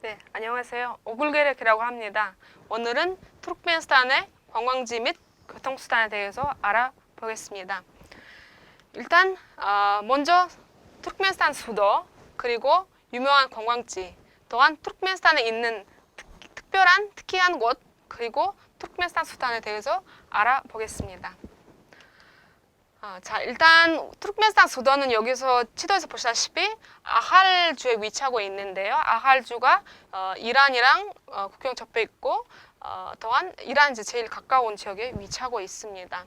네, 안녕하세요. 오글게렉이라고 합니다. 오늘은 투르크메니스탄의 관광지 및 교통수단에 대해서 알아보겠습니다. 일단 아, 먼저 투르크메니스탄 수도 그리고 유명한 관광지 또한 투르크메니스탄에 있는 특, 특별한 특이한 곳 그리고 투르크메니스탄 수단에 대해서 알아보겠습니다. 아, 자 일단 투르크메니스탄 수도는 여기서 지도에서 보시다시피 아할주에 위치하고 있는데요. 아할주가 어, 이란이랑 어, 국경 접해 있고 어, 또한 이란 이제 제일 가까운 지역에 위치하고 있습니다.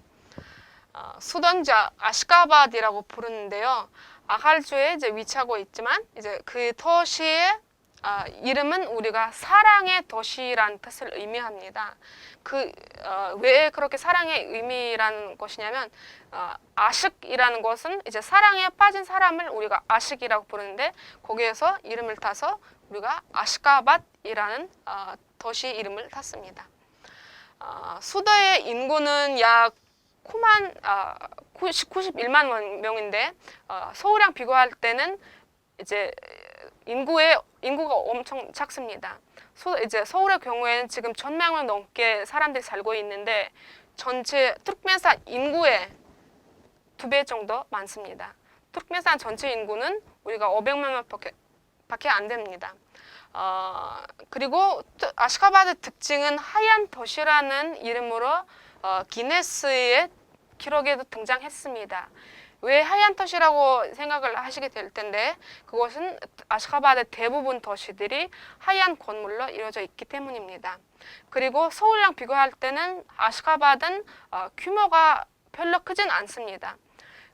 어, 수도는 이제 아시카바드라고 부르는데요. 아할주에 이제 위치하고 있지만 이제 그 도시의 아, 이름은 우리가 사랑의 도시란 뜻을 의미합니다. 그 어, 왜 그렇게 사랑의 의미라는 것이냐면 어, 아식이라는 것은 이제 사랑에 빠진 사람을 우리가 아식이라고 부르는데 거기에서 이름을 따서 우리가 아시카밭이라는 어, 도시 이름을 탔습니다. 어, 수도의 인구는 약 9만 아, 90, 91만 명인데 어, 서울이랑 비교할 때는 이제 인구의 인구가 엄청 작습니다. 소, 이제 서울의 경우에는 지금 천 명을 넘게 사람들이 살고 있는데 전체 투르크메니스탄 인구의 두 배 정도 많습니다. 투르크메니스탄 전체 인구는 우리가 500만 명밖에 밖에 안 됩니다. 어, 그리고 투- 아시카바드 특징은 하얀 도시라는 이름으로 어, 기네스의 기록에도 등장했습니다. 왜 하얀 도시라고 생각을 하시게 될 텐데 그것은 아시카바드 대부분 도시들이 하얀 건물로 이루어져 있기 때문입니다. 그리고 서울이랑 비교할 때는 아시카바드는 어, 규모가 별로 크진 않습니다.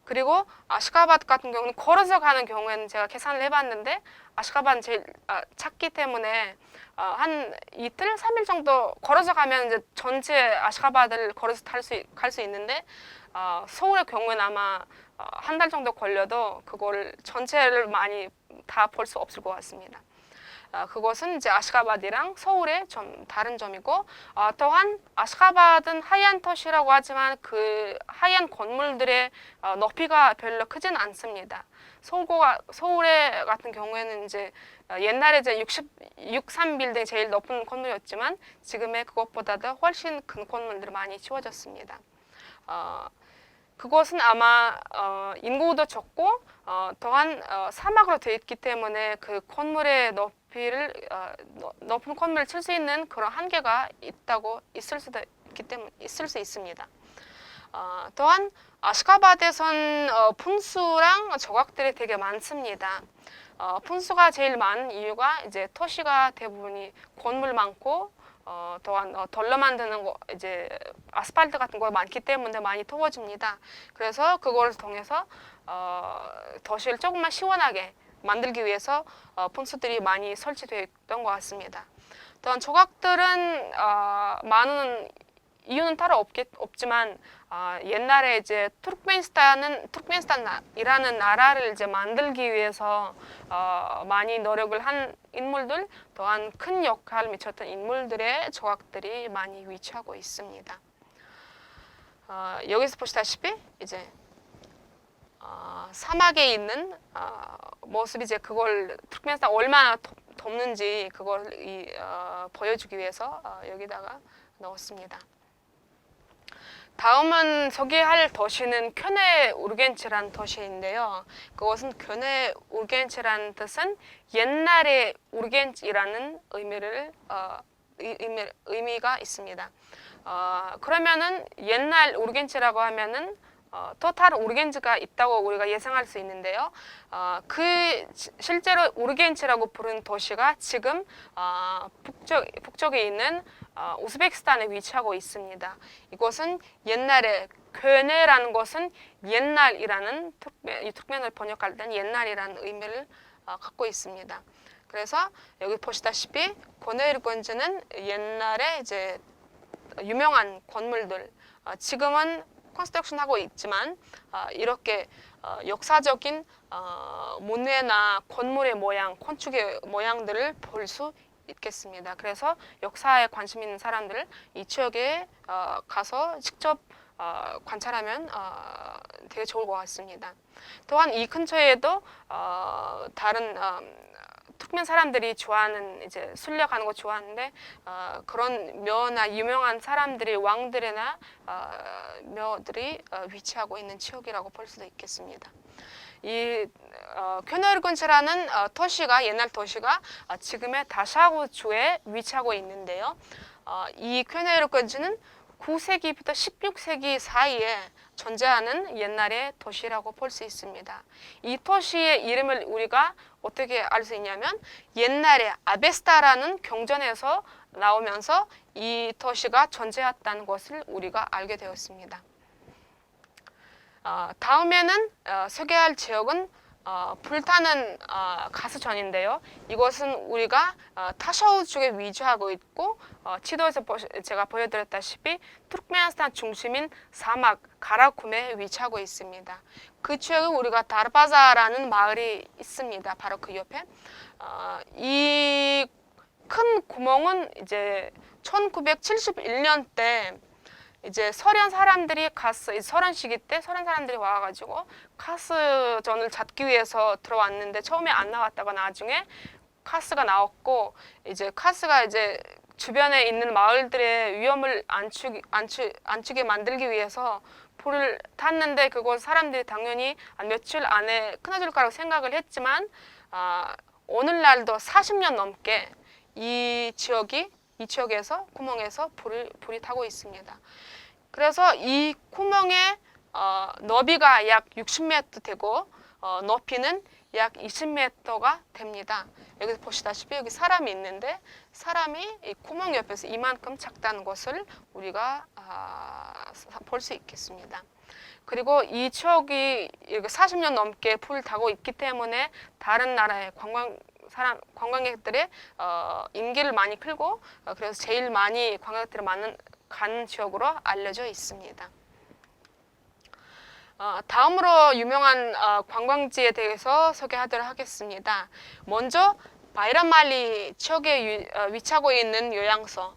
그리고 아시카바드 같은 경우는 걸어서 가는 경우에는 제가 계산을 해봤는데 아시카바드는 제일 아, 작기 때문에 어, 한 이틀, 삼일 정도 걸어서 가면 이제 전체 아시카바드를 걸어서 탈 수 갈수 있는데 어, 서울의 경우에는 아마 어, 한 달 정도 걸려도 그걸 전체를 많이 다 볼 수 없을 것 같습니다. 어, 그것은 이제 아시카바드랑 서울의 좀 다른 점이고 어, 또한 아시카바드는 하얀 도시라고 하지만 그 하얀 건물들의 어, 높이가 별로 크진 않습니다. 서울과 서울의 같은 경우에는 이제 어, 옛날에 이제 60, 63 빌딩 제일 높은 건물이었지만 지금의 그것보다도 훨씬 큰 건물들이 많이 지워졌습니다. 어, 그것은 아마 어, 인구도 적고 어, 또한 어, 사막으로 되어 있기 때문에 그 건물의 높이를 어, 노- 높은 건물을 칠 수 있는 그런 한계가 있다고 있을 수도 있기 때문에 있을 수 있습니다. 어, 또한 아시카바드에선 어, 분수랑 조각들이 되게 많습니다. 어, 분수가 제일 많은 이유가 이제 토시가 대부분이 건물 많고 어, 또한 어, 덜러 만드는 거 이제 아스팔트 같은 거 많기 때문에 많이 터워집니다. 그래서 그걸 통해서 어, 도시를 조금만 시원하게 만들기 위해서 어, 분수들이 많이 설치되어 있던 것 같습니다. 또한 조각들은 어, 많은 이유는 따로 없겠, 없지만 아, 옛날에 이제 투르크메니스탄은 투르크메니스탄이라는 나라를 이제 만들기 위해서 어, 많이 노력을 한 인물들 또한 큰 역할을 미쳤던 인물들의 조각들이 많이 위치하고 있습니다. 어, 여기서 보시다시피 이제 어, 사막에 있는 어, 모습이 이제 그걸 투르크메니스탄 얼마나 덥, 덥는지 그걸 이, 어, 보여주기 위해서 어, 여기다가 넣었습니다. 다음은 소개할 도시는 kö네 우르겐치라는 도시인데요. 그것은 kö네 우르겐치라는 뜻은 옛날의 우르겐치라는 의미를 어, 의- 의미, 의미가 있습니다. 어, 그러면은 옛날 우르겐치라고 하면은 어, 또 다른 우르겐치가 있다고 우리가 예상할 수 있는데요. 어, 그 시- 실제로 우르겐치라고 부르는 도시가 지금 어, 북쪽 북쪽에 있는 어, 우즈베키스탄에 위치하고 있습니다. 이곳은 옛날에 kö네라는 것은 옛날이라는 이 툭면을 번역할 때는 옛날이라는 의미를 어, 갖고 있습니다. 그래서 여기 보시다시피 고네일건즈는 옛날에 이제 유명한 건물들 어, 지금은 컨스트럭션 하고 있지만 어, 이렇게 어, 역사적인 어, 문화나 건물의 모양, 건축의 모양들을 볼 수 있겠습니다. 그래서 역사에 관심 있는 사람들 이 지역에 어, 가서 직접 어, 관찰하면 어, 되게 좋을 것 같습니다. 또한 이 근처에도 어, 다른 어, 투르크멘 사람들이 좋아하는 이제 순례가는 거 좋아하는데 어, 그런 묘나 유명한 사람들이 왕들이나 어, 묘들이 어, 위치하고 있는 지역이라고 볼 수도 있겠습니다. 이 어, köner근처라는 어, 도시가 옛날 도시가 어, 지금의 다샤구주에 위치하고 있는데요. 어, 이 köner근주는 9세기부터 16세기 사이에 존재하는 옛날의 도시라고 볼 수 있습니다. 이 도시의 이름을 우리가 어떻게 알 수 있냐면 옛날에 아베스타라는 경전에서 나오면서 이 도시가 존재했다는 것을 우리가 알게 되었습니다. 어, 다음에는 어, 소개할 지역은 어, 불타는 어, 가스전인데요. 이것은 우리가 어, 타샤우 쪽에 위치하고 있고 어, 지도에서 보시, 제가 보여드렸다시피 투르크메니스탄 중심인 사막 가라쿰에 위치하고 있습니다. 그 지역에 우리가 다르바자라는 마을이 있습니다. 바로 그 옆에 어, 이큰 구멍은 이제 1971년 때 이제 서련 사람들이 가스 이 서련 시기 때 서련 사람들이 와가지고 가스전을 찾기 위해서 들어왔는데 처음에 안 나왔다가 나중에 가스가 나왔고 이제 가스가 이제 주변에 있는 마을들의 위험을 안추기 안추 안추게 만들기 위해서 불을 탔는데 그거 사람들이 당연히 한 며칠 안에 끊어질 거라고 생각을 했지만 아, 오늘날도 40년 넘게 이 지역이 이 지역에서 구멍에서 불을 불이 타고 있습니다. 그래서 이 구멍의 어, 너비가 약 60m 되고 어, 높이는 약 20m가 됩니다. 여기서 보시다시피 여기 사람이 있는데 사람이 이 구멍 옆에서 이만큼 작다는 것을 우리가 아, 볼수 있겠습니다. 그리고 이 지역이 이렇게 40년 넘게 불 타고 있기 때문에 다른 나라의 관광 사람 관광객들의 어, 인기를 많이 끌고 어, 그래서 제일 많이 관광객들이 많은 가는 지역으로 알려져 있습니다. 어, 다음으로 유명한 어, 관광지에 대해서 소개하도록 하겠습니다. 먼저 바이라말리 지역에 유- 어, 위치하고 있는 요양소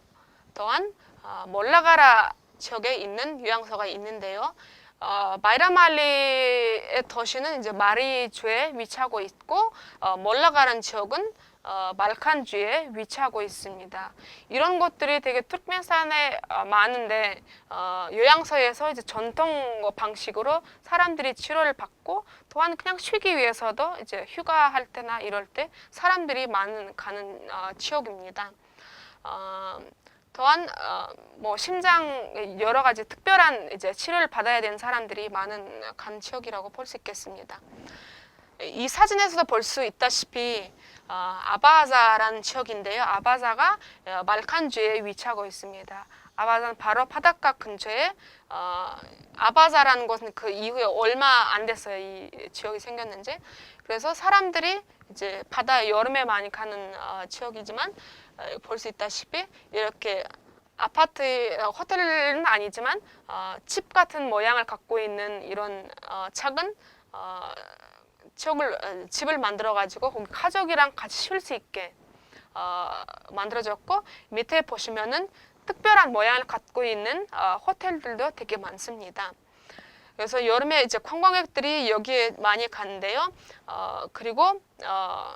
또한 어, 몰라가라 지역에 있는 요양소가 있는데요. 어, 바이라말리의 도시는 이제 마리주에 위치하고 있고 어, 몰라가란 지역은 어, 말칸주에 위치하고 있습니다. 이런 것들이 되게 투르크멘스탄에 어, 많은데 어, 요양소에서 이제 전통 방식으로 사람들이 치료를 받고 또한 그냥 쉬기 위해서도 이제 휴가할 때나 이럴 때 사람들이 많은 가는 어, 지역입니다. 어, 또한 어, 뭐 심장 여러 가지 특별한 이제 치료를 받아야 되는 사람들이 많은 간 지역이라고 볼 수 있겠습니다. 이 사진에서도 볼 수 있다시피 어, 아바자라는 지역인데요. 아바자가 어, 말칸주에 위치하고 있습니다. 아바자는 바로 바닷가 근처에 어, 아바자라는 곳은 그 이후에 얼마 안 됐어요. 이 지역이 생겼는지. 그래서 사람들이 이제 바다에 여름에 많이 가는 어, 지역이지만 어, 볼수 있다시피 이렇게 아파트 어, 호텔은 아니지만 어, 집 같은 모양을 갖고 있는 이런 어, 작은 어, 지역을 어, 집을 만들어 가지고 거기 가족이랑 같이 쉴 수 있게 어, 만들어졌고 밑에 보시면은 특별한 모양을 갖고 있는 어, 호텔들도 되게 많습니다. 그래서 여름에 이제 관광객들이 여기에 많이 가는데요. 어, 그리고 어,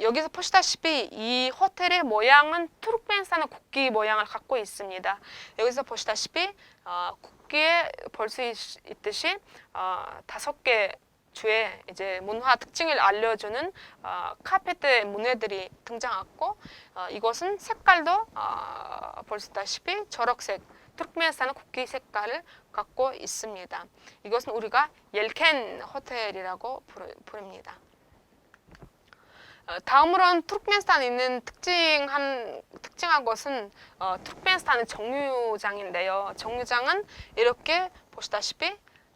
여기서 보시다시피 이 호텔의 모양은 투르크멘스탄의 국기 모양을 갖고 있습니다. 여기서 보시다시피 어, 국기에 볼 수 있듯이 어, 다섯 개 주에 이제 문화 특징을 알려주는 어, 카페트 문해들이 등장했고 어, 이것은 색깔도 어, 있다시피 초록색 투르크멘스탄의 국기 색깔을 갖고 있습니다. 이것은 우리가 옐켄 호텔이라고 부릅니다. 어, 다음으로는 투르크멘스탄에 있는 특징한 특징한 것은 어, 투르크멘스탄의 정류장인데요. 정류장은 이렇게 보시다시피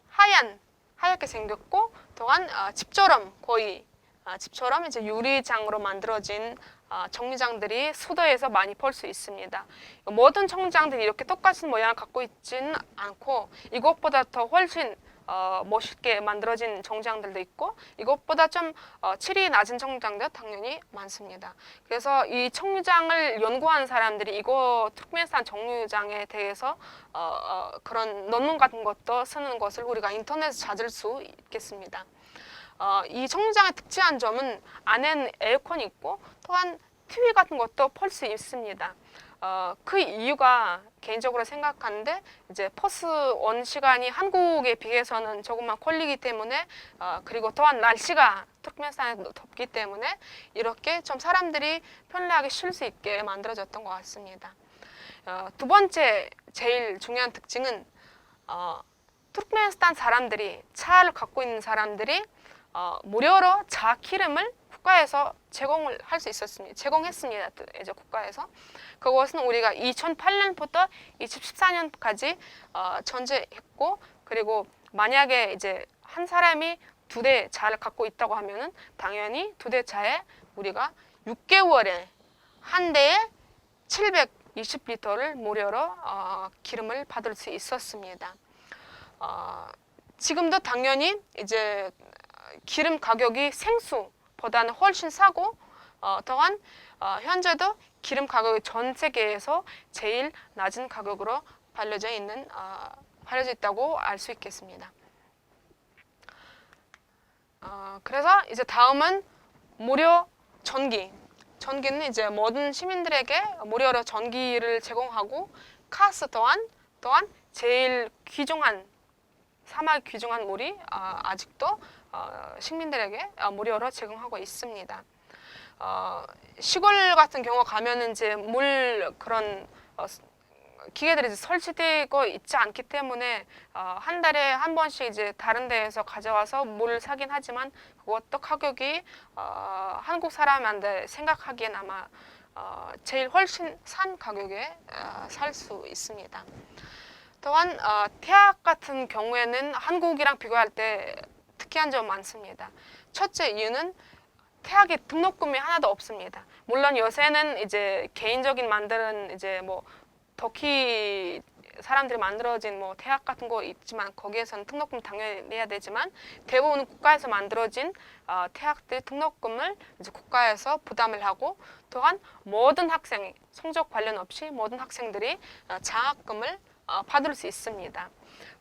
하얀 하얗게 생겼고 또한 어, 집처럼 거의 어, 집처럼 이제 유리장으로 만들어진 어, 정류장들이 수도에서 많이 볼 수 있습니다. 모든 정류장들이 이렇게 똑같은 모양을 갖고 있지는 않고 이것보다 더 훨씬 어, 멋있게 만들어진 정장들도 있고 이것보다 좀 어, 칠이 낮은 정장도 당연히 많습니다. 그래서 이 청류장을 연구한 사람들이 이거 투르크멘스탄 정류장에 대해서 어, 어, 그런 논문 같은 것도 쓰는 것을 우리가 인터넷에 찾을 수 있겠습니다. 어, 이 청량장의 특징한 점은 안에는 에어컨이 있고 또한 TV 같은 것도 볼수 있습니다. 어, 그 이유가 개인적으로 생각하는데 이제 퍼스 온 시간이 한국에 비해서는 조금만 걸리기 때문에 어, 그리고 또한 날씨가 turkmen스탄에 덥기 때문에 이렇게 좀 사람들이 편리하게 쉴 수 있게 만들어졌던 것 같습니다. 어, 두 번째 제일 중요한 특징은 어, 투르크메니스탄 사람들이 차를 갖고 있는 사람들이 어, 무료로 자 기름을 국가에서 제공을 할 수 있었습니다. 제공했습니다. 이제 국가에서 그것은 우리가 2008년부터 2014년까지 어, 전제했고 그리고 만약에 이제 한 사람이 두대 차를 갖고 있다고 하면은 당연히 두대 차에 우리가 6개월에 한 대에 720리터를 무료로 어, 기름을 받을 수 있었습니다. 어, 지금도 당연히 이제 기름 가격이 생수 보다는 훨씬 싸고 어, 또한 어, 현재도 기름 가격이 전 세계에서 제일 낮은 가격으로 발려져 있는 어, 발려져 있다고 알 수 있겠습니다. 어, 그래서 이제 다음은 무료 전기. 전기는 이제 모든 시민들에게 무료로 전기를 제공하고 가스 또한 또한 제일 귀중한 사막 귀중한 물이 어, 아직도 어, 시민들에게 어, 무료로 제공하고 있습니다. 어, 시골 같은 경우 가면은 이제 물 그런 어, 기계들이 설치되고 있지 않기 때문에 어, 한 달에 한 번씩 이제 다른 데에서 가져와서 물을 사긴 하지만 그것도 가격이 어, 한국 사람한테 생각하기엔 아마 어, 제일 훨씬 싼 가격에 어, 살수 있습니다. 또한 어, 태학 같은 경우에는 한국이랑 비교할 때 특이한 점 많습니다. 첫째 이유는 태학에 등록금이 하나도 없습니다. 물론 요새는 이제 개인적인 만드는 이제 뭐 터키 사람들이 만들어진 뭐 태학 같은 거 있지만 거기에서는 등록금 당연히 내야 되지만 대부분 국가에서 만들어진 어, 태학들 등록금을 이제 국가에서 부담을 하고 또한 모든 학생이 성적 관련 없이 모든 학생들이 어, 장학금을 어, 받을 수 있습니다.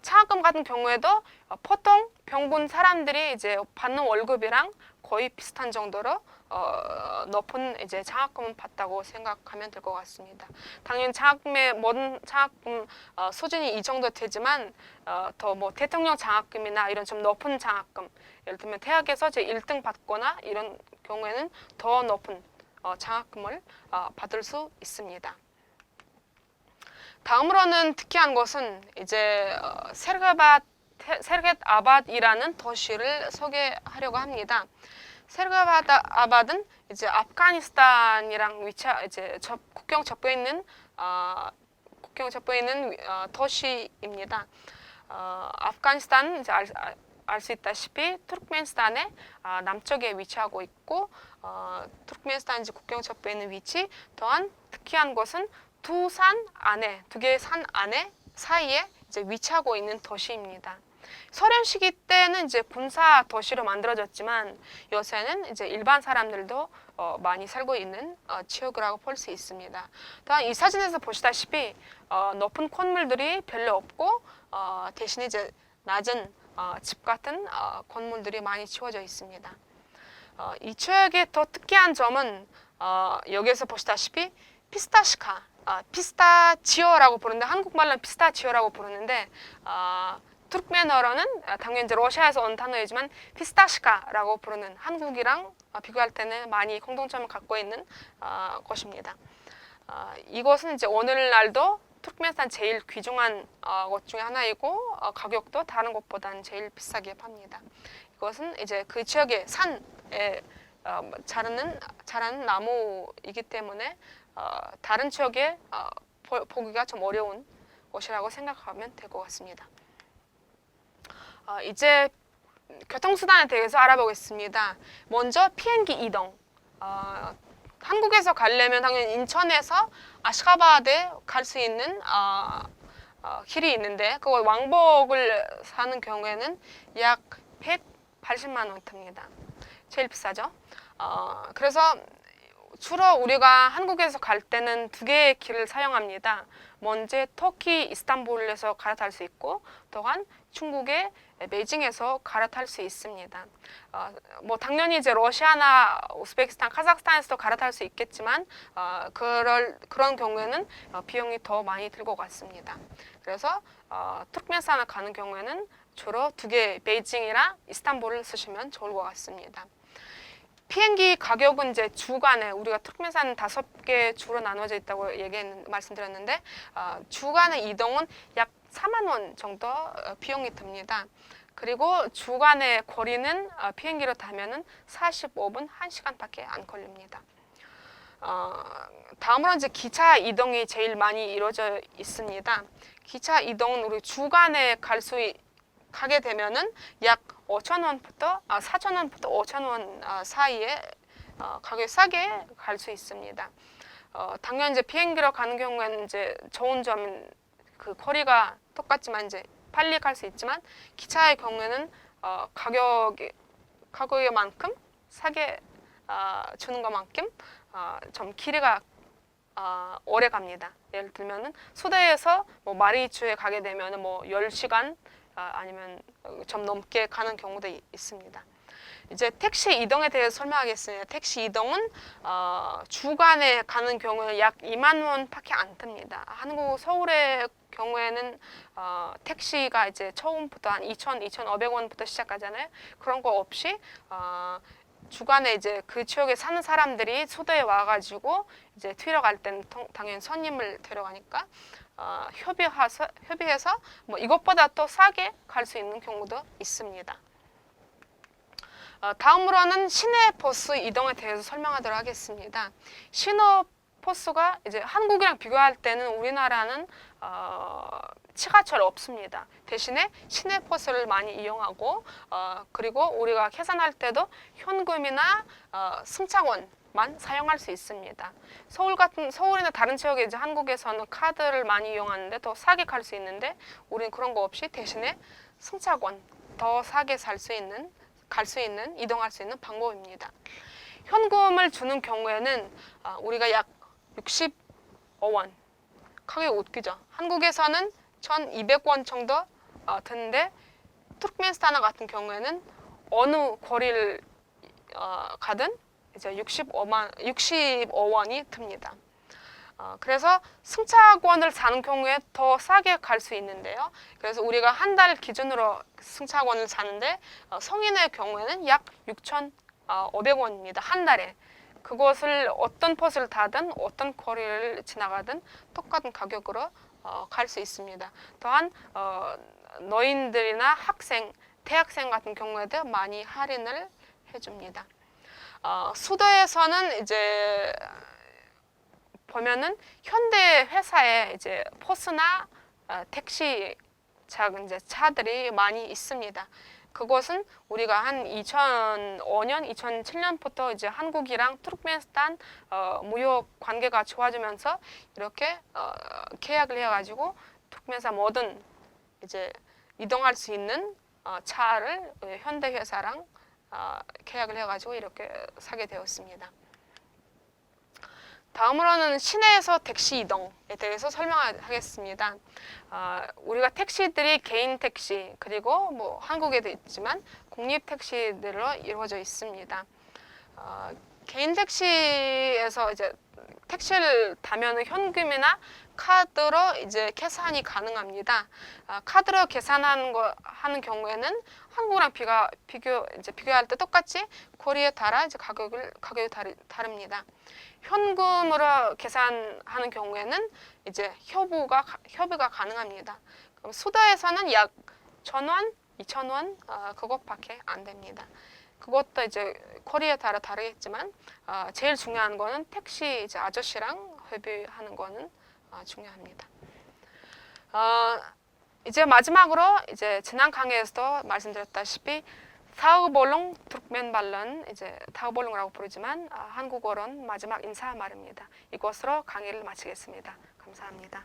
장학금 같은 경우에도 어, 보통 평균 사람들이 이제 받는 월급이랑 거의 비슷한 정도로 어, 높은 이제 장학금을 받다고 생각하면 될 것 같습니다. 당연히 장학금의 모든 장학금 어, 수준이 이 정도 되지만 어, 더뭐 대통령 장학금이나 이런 좀 높은 장학금, 예를 들면 대학에서 제 1등 받거나 이런 경우에는 더 높은 어, 장학금을 어, 받을 수 있습니다. 다음으로는 특이한 것은 이제 어, 세르가밭 세르겟 아바드이라는 도시를 소개하려고 합니다. 세르가밭 아바드는 이제 아프가니스탄이랑 위치 이제 접, 국경 접해 있는 어, 국경 접해 있는 어, 도시입니다. 어, 아프가니스탄은 이제 알, 알수 있다시피 투르크멘스탄의 아, 남쪽에 위치하고 있고 어, 투르크멘스탄 이제 국경 접해 있는 위치 또한 특이한 것은 두 산 안에 두 개의 산 안에 사이에 이제 위치하고 있는 도시입니다. 소련 시기 때는 이제 군사 도시로 만들어졌지만 요새는 이제 일반 사람들도 어, 많이 살고 있는 어, 지역이라고 볼 수 있습니다. 또한 이 사진에서 보시다시피 어, 높은 건물들이 별로 없고 어, 대신 이제 낮은 어, 집 같은 어, 건물들이 많이 지어져 있습니다. 어, 이 지역의 더 특이한 점은 어, 여기에서 보시다시피 피스타시카, 아, 피스타치오라고 부르는데 한국말로는 피스타치오라고 부르는데 어, 투르크메너어는 당연히 이제 러시아에서 온 단어이지만 피스타시카라고 부르는 한국이랑 어, 비교할 때는 많이 공통점을 갖고 있는 어, 것입니다. 어, 이것은 이제 오늘날도 투르크메스탄 제일 귀중한 어, 것 중에 하나이고 어, 가격도 다른 곳보다는 제일 비싸게 팝니다. 이것은 이제 그 지역의 산에 어, 자라는 자라는 나무이기 때문에 어, 다른 지역에 어, 보, 보기가 좀 어려운 곳이라고 생각하면 될 것 같습니다. 어, 이제 교통수단에 대해서 알아보겠습니다. 먼저 비행기 이동. 어, 한국에서 가려면 당연히 인천에서 아시가바드에 갈 수 있는 어, 어, 길이 있는데 그거 왕복을 사는 경우에는 약 180만 원 듭니다. 제일 비싸죠. 어, 그래서 주로 우리가 한국에서 갈 때는 두 개의 길을 사용합니다. 먼저 터키 이스탄불에서 갈아탈 수 있고 또한 중국의 베이징에서 갈아탈 수 있습니다. 어, 뭐 당연히 이제 러시아나 우즈베키스탄, 카자흐스탄에서도 갈아탈 수 있겠지만 어, 그럴 그런 경우에는 어, 비용이 더 많이 들고 같습니다. 그래서 어, 투르크멘스탄을 가는 경우에는 주로 두 개 베이징이랑 이스탄불을 쓰시면 좋을 것 같습니다. 비행기 가격은 이제 주간에 우리가 투르크멘스탄 다섯 개 주로 나눠져 있다고 얘기 말씀드렸는데 어, 주간의 이동은 약 4만 원 정도 어, 비용이 듭니다. 그리고 주간의 거리는 어, 비행기로 타면은 45분 1시간밖에 안 걸립니다. 어, 다음으로 이제 기차 이동이 제일 많이 이루어져 있습니다. 기차 이동은 우리 주간에 갈 수 가게 되면은 약 5천 원부터 아, 4천 원부터 5천 원 아, 사이에 어, 가격 싸게 갈 수 있습니다. 어, 당연 이제 비행기로 가는 경우에는 이제 좋은 점은 그 거리가 똑같지만 이제 빨리 갈 수 있지만 기차의 경우에는 어, 가격이 가격의 만큼 싸게 어, 주는 것만큼 어, 좀 길이가 어, 오래 갑니다. 예를 들면은 수대에서 뭐 마리주에 가게 되면은 뭐 10시간 아, 아니면 좀 넘게 가는 경우도 이- 있습니다. 이제 택시 이동에 대해서 설명하겠습니다. 택시 이동은 어, 주간에 가는 경우에 약 2만 원밖에 안 듭니다. 한국 서울의 경우에는 어, 택시가 이제 처음부터 한 2천, 2,500원부터 시작하잖아요. 그런 거 없이 어, 주간에 이제 그 지역에 사는 사람들이 수도에 와가지고 이제 튀러 갈 때는 통- 당연히 손님을 데려가니까 어, 협의해서 협의해서 뭐 이것보다 더 싸게 갈 수 있는 경우도 있습니다. 어, 다음으로는 시내 버스 이동에 대해서 설명하도록 하겠습니다. 시내 버스가 이제 한국이랑 비교할 때는 우리나라는 어, 지하철 없습니다. 대신에 시내 버스를 많이 이용하고 어, 그리고 우리가 계산할 때도 현금이나 어, 승차권 만 사용할 수 있습니다. 서울 같은 서울이나 다른 지역에 이제 한국에서는 카드를 많이 이용하는데 더 싸게 갈 수 있는데 우리는 그런 거 없이 대신에 승차권 더 싸게 살 수 있는 갈 수 있는 이동할 수 있는 방법입니다. 현금을 주는 경우에는 아, 우리가 약 65원 가격이 웃기죠. 한국에서는 1,200원 정도 어, 드는데 투르크멘스탄 같은 경우에는 어느 거리를 어, 가든 이제 65만 65원이 듭니다. 어, 그래서 승차권을 사는 경우에 더 싸게 갈 수 있는데요. 그래서 우리가 한 달 기준으로 승차권을 사는데 어, 성인의 경우에는 약 6,500원입니다. 한 달에. 그것을 어떤 버스를 타든 어떤 거리를 지나가든 똑같은 가격으로 어, 갈 수 있습니다. 또한 어, 노인들이나 학생, 대학생 같은 경우에도 많이 할인을 해줍니다. 어, 수도에서는 이제 보면은 현대 회사에 이제 버스나 어, 택시 작은 이제 차들이 많이 있습니다. 그것은 우리가 한 2005년, 2007년부터 이제 한국이랑 투르크메니스탄 어, 무역 관계가 좋아지면서 이렇게 어, 계약을 해가지고 투르크메니스탄 모든 이제 이동할 수 있는 어, 차를 현대 회사랑 어, 계약을 해가지고 이렇게 사게 되었습니다. 다음으로는 시내에서 택시 이동에 대해서 설명하겠습니다. 어, 우리가 택시들이 개인 택시 그리고 뭐 한국에도 있지만 공립 택시들로 이루어져 있습니다. 어, 개인 택시에서 이제 택시를 타면 현금이나 카드로 이제 계산이 가능합니다. 아, 카드로 계산하는 거 하는 경우에는 한국랑 비가 비교 이제 비교할 때 똑같이 거리에 따라 이제 가격을 가격이 다르, 다릅니다. 현금으로 계산하는 경우에는 이제 협의가 가- 협의가 가능합니다. 그럼 수도에서는 약 천 원, 이천 원 어, 그것밖에 안 됩니다. 그것도 이제 거리에 따라 다르겠지만 어, 제일 중요한 거는 택시 이제 아저씨랑 협의하는 거는 어, 중요합니다. 어, 이제 마지막으로 이제 지난 강의에서도 말씀드렸다시피 타우볼롱 투르크멘발런 이제 타우볼롱이라고 부르지만 아, 한국어로는 마지막 인사 말입니다. 이것으로 강의를 마치겠습니다. 감사합니다.